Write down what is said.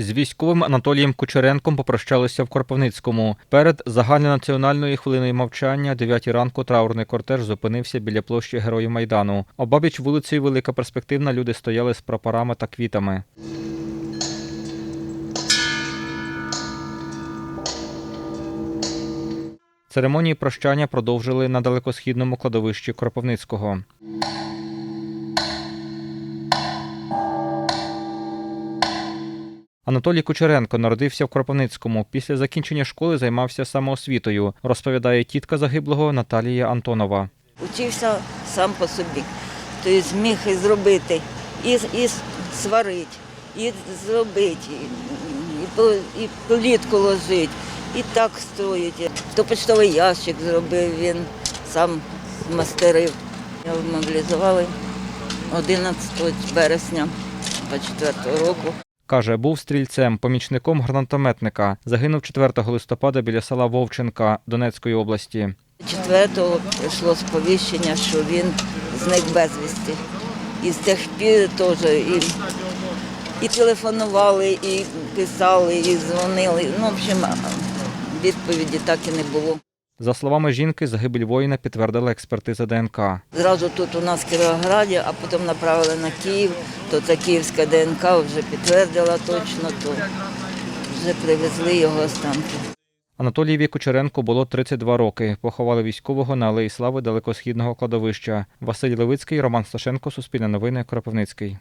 З військовим Анатолієм Кучеренком попрощалися в Кропивницькому. Перед загальнонаціональною хвилиною мовчання о 9 ранку траурний кортеж зупинився біля площі Героїв Майдану. Обабіч вулицею Велика Перспективна люди стояли з прапорами та квітами. Церемонії прощання продовжили на далекосхідному кладовищі Кропивницького. Анатолій Кучеренко народився в Кропивницькому. Після закінчення школи займався самоосвітою, розповідає тітка загиблого Наталія Антонова. Учився сам по собі. Тобто зміг і зробити, і, і сварити, і зробити, і, і, плітку ложити, і так строїть. То почтовий ящик зробив він, сам мастерив. Мобілізували 11 березня 24 року. Каже, був стрільцем, помічником гранатометника. Загинув 4 листопада біля села Вовченка Донецької області. 4-го прийшло сповіщення, що він зник безвісти. І з тих пір теж і, і телефонували, і писали, і дзвонили. Ну, в общем, відповіді так і не було. За словами жінки, загибель воїна підтвердила експертиза ДНК. Зразу тут у нас в Кіровограді, а потім направили на Київ, то ця київська ДНК вже підтвердила точно, то вже привезли його останки. Анатолієві Кучеренку було 32 роки. Поховали військового на Алеї Слави далекосхідного кладовища. Василь Левицький, Роман Сташенко, Суспільне новини, Кропивницький.